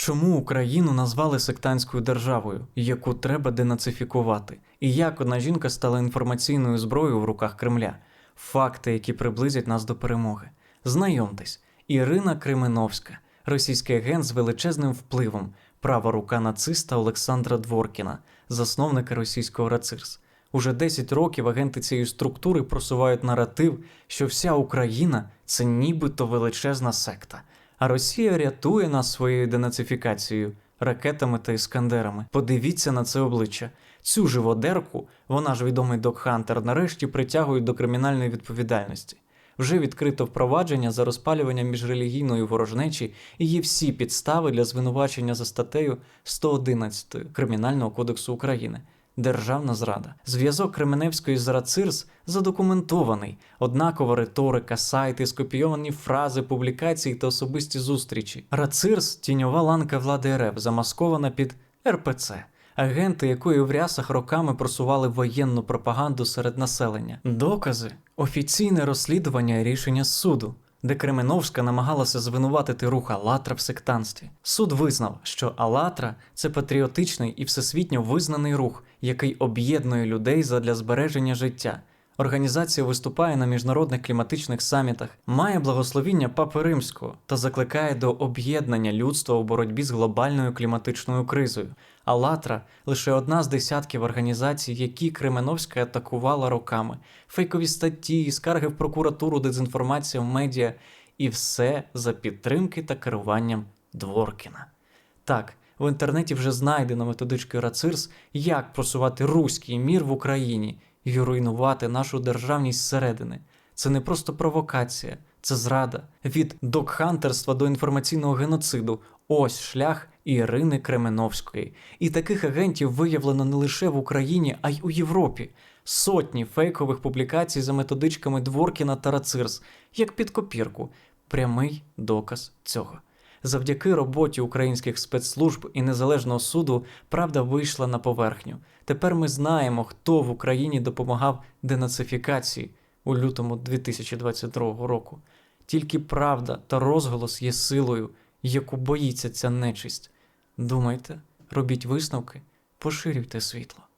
Чому Україну назвали сектантською державою, яку треба денацифікувати? І як одна жінка стала інформаційною зброєю в руках Кремля? Факти, які приблизять нас до перемоги. Знайомтесь, Ірина Кременовська, російський агент з величезним впливом, права рука нациста Олександра Дворкіна, засновника російського РАЦИРС. Уже 10 років агенти цієї структури просувають наратив, що вся Україна це нібито величезна секта. А Росія рятує нас своєю денацифікацією, ракетами та іскандерами. Подивіться на це обличчя. Цю живодерку, вона ж відомий док-хантер, нарешті притягують до кримінальної відповідальності. Вже відкрито впровадження за розпалювання міжрелігійної ворожнечі і є всі підстави для звинувачення за статтею 111 Кримінального кодексу України. Державна зрада. Зв'язок Кременевської з РАЦИРС задокументований. Однакова риторика, сайти, скопійовані фрази, публікації та особисті зустрічі. РАЦИРС тіньова ланка влади РФ, замаскована під РПЦ. Агенти, якої в рясах роками просували воєнну пропаганду серед населення. Докази офіційне розслідування рішення суду, де Кременовська намагалася звинуватити рух Алатра в сектанстві. Суд визнав, що Алатра це патріотичний і всесвітньо визнаний рух, який об'єднує людей задля збереження життя. Організація виступає на міжнародних кліматичних самітах, має благословіння Папи Римського та закликає до об'єднання людства у боротьбі з глобальною кліматичною кризою. АЛАТРА лише одна з десятків організацій, які Кременовська атакувала роками. Фейкові статті, скарги в прокуратуру, дезінформація в медіа і все за підтримки та керуванням Дворкіна. Так, в інтернеті вже знайдено методички РАЦИРС, як просувати руський мір в Україні і руйнувати нашу державність зсередини. Це не просто провокація, це зрада. Від докхантерства до інформаційного геноциду. Ось шлях Ірини Кременовської. І таких агентів виявлено не лише в Україні, а й у Європі. Сотні фейкових публікацій за методичками Дворкіна та Рацирс, як під копірку. Прямий доказ цього. Завдяки роботі українських спецслужб і незалежного суду правда вийшла на поверхню. Тепер ми знаємо, хто в Україні допомагав денацифікації у лютому 2022 року. Тільки правда та розголос є силою, яку боїться ця нечисть. Думайте, робіть висновки, поширюйте світло.